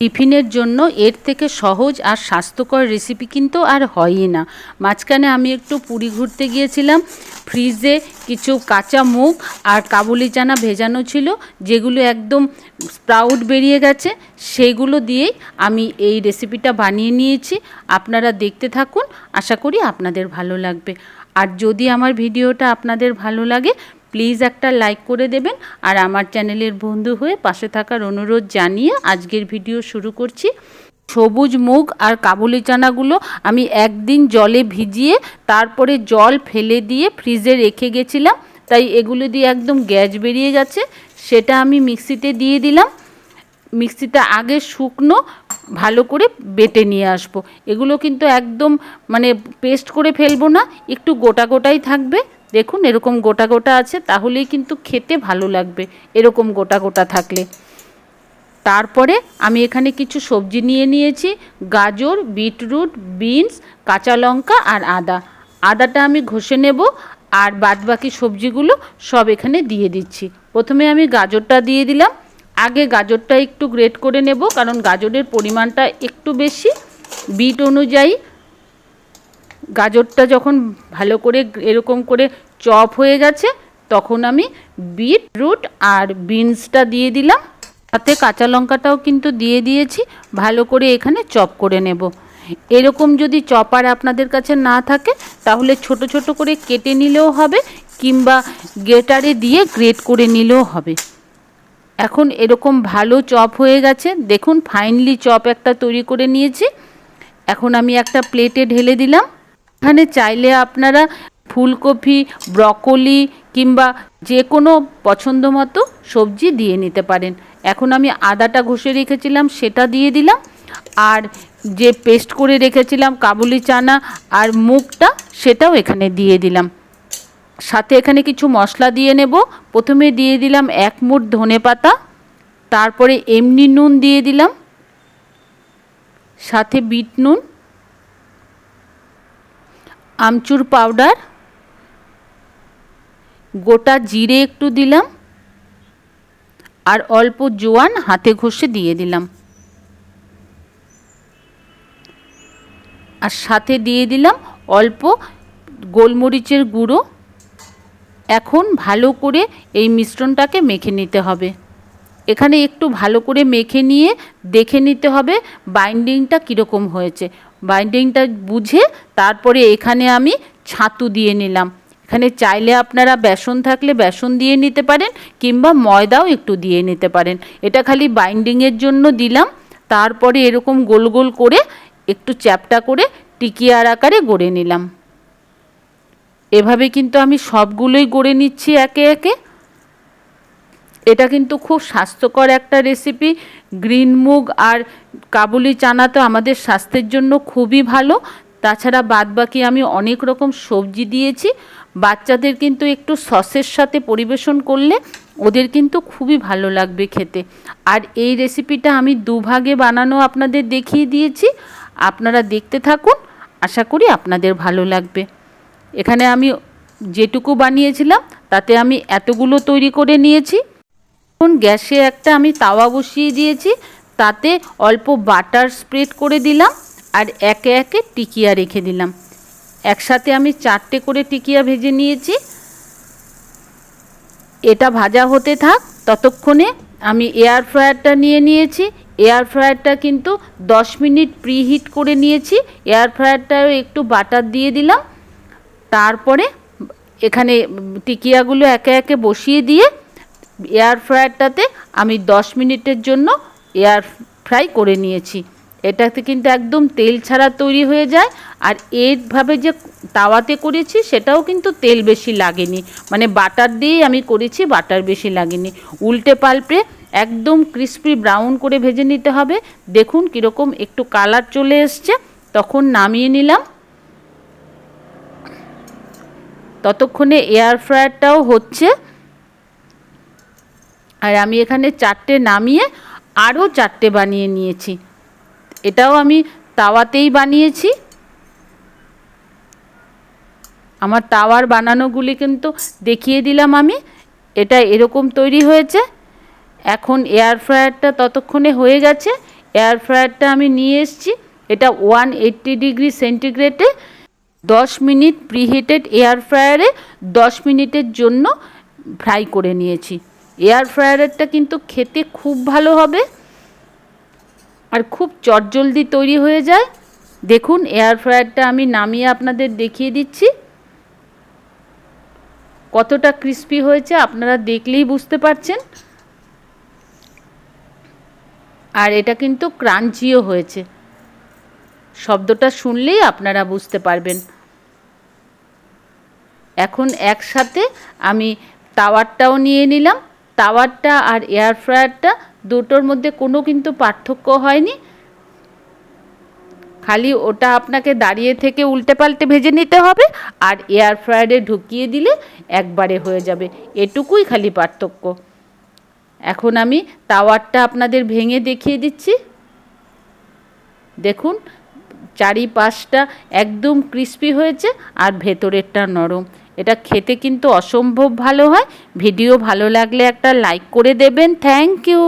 টিফিনের জন্য এর থেকে সহজ আর স্বাস্থ্যকর রেসিপি কিন্তু আর হয়ই না। মাঝখানে আমি একটু পুরী ঘুরতে গিয়েছিলাম। ফ্রিজে কিছু কাঁচা মুগ আর কাবুলি চানা ভেজানো ছিল, যেগুলো একদম স্প্রাউট বেরিয়ে গেছে। সেইগুলো দিয়েই আমি এই রেসিপিটা বানিয়ে নিয়েছি। আপনারা দেখতে থাকুন, আশা করি আপনাদের ভালো লাগবে। আর যদি আমার ভিডিওটা আপনাদের ভালো লাগে প্লিজ একটা লাইক করে দেবেন আর আমার চ্যানেলের বন্ধু হয়ে পাশে থাকার অনুরোধ জানিয়ে আজকের ভিডিও শুরু করছি। সবুজ মুগ আর কাবুলি চানাগুলো আমি একদিন জলে ভিজিয়ে তারপরে জল ফেলে দিয়ে ফ্রিজে রেখে গেছিলাম, তাই এগুলো দিয়ে একদম গ্যাস বেরিয়ে গেছে। সেটা আমি মিক্সিতে দিয়ে দিলাম। মিক্সিটা আগে শুকনো ভালো করে বেটে নিয়ে আসব। এগুলো কিন্তু একদম মানে পেস্ট করে ফেলব না, একটু গোটা গোটাই থাকবে। দেখুন, এরকম গোটা গোটা আছে, তাহলেই কিন্তু খেতে ভালো লাগবে, এরকম গোটা গোটা থাকলে। তারপরে আমি এখানে কিছু সবজি নিয়ে নিয়েছি, গাজর, বিটরুট, বিনস, কাঁচা লঙ্কা আর আদা। আদাটা আমি ঘষে নেব আর বাদবাকি সবজিগুলো সব এখানে দিয়ে দিচ্ছি। প্রথমে আমি গাজরটা দিয়ে দিলাম। আগে গাজরটা একটু গ্রেট করে নেব, কারণ গাজরের পরিমাণটা একটু বেশি। বিট অনুযায়ী গাজরটা যখন ভালো করে এরকম করে চপ হয়ে গেছে, তখন আমি বিট রুট আর বিনসটা দিয়ে দিলাম। সাথে কাঁচা লঙ্কাটাও কিন্তু দিয়ে দিয়েছি, ভালো করে এখানে চপ করে নেব। এরকম যদি চপার আপনাদের কাছে না থাকে, তাহলে ছোট ছোট করে কেটে নিলেও হবে, কিংবা গ্রেটারে দিয়ে গ্রেট করে নিলেও হবে। এখন এরকম ভালো চপ হয়ে গেছে, দেখুন ফাইনলি চপ একটা তৈরি করে নিয়েছি। এখন আমি একটা প্লেটে ঢেলে দিলাম। এখানে চাইলে আপনারা ফুলকপি, ব্রকলি কিংবা যে কোনো পছন্দ মতো সবজি দিয়ে নিতে পারেন। এখন আমি আদাটা ঘষে রেখেছিলাম, সেটা দিয়ে দিলাম। আর যে পেস্ট করে রেখেছিলাম, কাবুলি চানা আর মুগটা, সেটাও এখানে দিয়ে দিলাম। সাথে এখানে কিছু মশলা দিয়ে নেব। প্রথমে দিয়ে দিলাম এক মুঠ ধনে পাতা, তারপরে এমনি নুন দিয়ে দিলাম। সাথে বিট নুন আমচুর পাউডার গোটা জিরে একটু দিলাম, আর অল্প জোয়ান হাতে ঘষে দিয়ে দিলাম। আর সাথে দিয়ে দিলাম অল্প গোলমরিচের গুঁড়ো। এখন ভালো করে এই মিশ্রণটাকে মেখে নিতে হবে। এখানে একটু ভালো করে মেখে নিয়ে দেখে নিতে হবে বাইন্ডিংটা কীরকম হয়েছে। বাইন্ডিংটা বুঝে তারপরে এখানে আমি ছাতু দিয়ে নিলাম। এখানে চাইলে আপনারা বেসন থাকলে বেসন দিয়ে নিতে পারেন কিংবা ময়দাও একটু দিয়ে নিতে পারেন। এটা খালি বাইন্ডিংয়ের জন্য দিলাম। তারপরে এরকম গোল গোল করে একটু চ্যাপটা করে টিকিয়ার আকারে গড়ে নিলাম। এভাবে কিন্তু আমি সবগুলোই গড়ে নিচ্ছি একে একে। এটা কিন্তু খুব স্বাস্থ্যকর একটা রেসিপি গ্রিন মুগ আর কাবুলি চানা তো আমাদের স্বাস্থ্যের জন্য খুবই ভালো। তাছাড়া বাদবাকি আমি অনেক রকম সবজি দিয়েছি। বাচ্চাদের কিন্তু একটু সসের সাথে পরিবেশন করলে ওদের কিন্তু খুবই ভালো লাগবে খেতে। আর এই রেসিপিটা আমি দুভাগে বানানো আপনাদের দেখিয়ে দিয়েছি। আপনারা দেখতে থাকুন, আশা করি আপনাদের ভালো লাগবে। এখানে আমি যেটুকু বানিয়েছিলাম, তাতে আমি এতগুলো তৈরি করে নিয়েছি। এখন গ্যাসে একটা আমি তাওয়া বসিয়ে দিয়েছি, তাতে অল্প বাটার স্প্রেড করে দিলাম আর একে একে টিকিয়া রেখে দিলাম। একসাথে আমি চারটে করে টিকিয়া ভেজে নিয়েছি। এটা ভাজা হতে থাক, ততক্ষণে আমি এয়ার ফ্রায়ারটা নিয়ে নিয়েছি। এয়ার ফ্রায়ারটা কিন্তু দশ মিনিট প্রিহিট করে নিয়েছি। এয়ার ফ্রায়ারটাও একটু বাটার দিয়ে দিলাম। তারপরে এখানে টিকিয়াগুলো একে একে বসিয়ে দিয়ে এয়ার ফ্রায়ারটাতে আমি দশ মিনিটের জন্য এয়ার ফ্রাই করে নিয়েছি। এটাতে কিন্তু একদম তেল ছাড়া তৈরি হয়ে যায় আর এইভাবে যে তাওয়াতে করেছি সেটাও কিন্তু তেল বেশি লাগেনি। মানে বাটার দিয়েই আমি করেছি, বাটার বেশি লাগেনি। উল্টে পাল্পে একদম ক্রিস্পি ব্রাউন করে ভেজে নিতে হবে। দেখুন কীরকম একটু কালার চলে এসছে। তখন নামিয়ে নিলাম। ততক্ষণে এয়ার ফ্রায়ারটাও হচ্ছে। আর আমি এখানে চারটে নামিয়ে আরও চারটে বানিয়ে নিয়েছি। এটাও আমি তাওয়াতেই বানিয়েছি। আমার তাওয়ার বানানোগুলি কিন্তু দেখিয়ে দিলাম আমি। এটা এরকম তৈরি হয়েছে। এখন এয়ার ফ্রায়ারটা ততক্ষণে হয়ে গেছে। এয়ার ফ্রায়ারটা আমি নিয়ে এসেছি। এটা ওয়ান এইট্টি ডিগ্রি সেন্টিগ্রেডে দশ মিনিট প্রিহিটেড এয়ার ফ্রায়ারে দশ মিনিটের জন্য ফ্রাই করে নিয়েছি। এয়ার ফ্রায়ারটা কিন্তু খেতে খুব ভালো হবে আর খুব চটজলদি তৈরি হয়ে যায়। দেখুন এয়ার ফ্রায়ারটা আমি নামিয়ে আপনাদের দেখিয়ে দিচ্ছি। কতটা ক্রিস্পি হয়েছে আপনারা দেখলেই বুঝতে পারছেন। আর এটা কিন্তু ক্রাঞ্চিও হয়েছে। শব্দটা শুনলেই আপনারা বুঝতে পারবেন। এখন একসাথে আমি তাওয়ারটাও নিয়ে নিলাম। তাওয়ারটা আর এয়ার ফ্রায়ারটা দুটোর মধ্যে কোনো কিন্তু পার্থক্য হয়নি। খালি ওটা আপনাকে দাঁড়িয়ে থেকে উল্টে পাল্টে ভেজে নিতে হবে আর এয়ার ফ্রায়ারে ঢুকিয়ে দিলে একবারে হয়ে যাবে। এটুকুই খালি পার্থক্য। এখন আমি তাওয়ারটা আপনাদের ভেঙে দেখিয়ে দিচ্ছি। দেখুন, চারিপাশটা একদম ক্রিস্পি হয়েছে আর ভেতরেরটা নরম। এটা খেতে কিন্তু অসম্ভব ভালো হয়। ভিডিও ভালো লাগলে একটা লাইক করে দেবেন। Thank you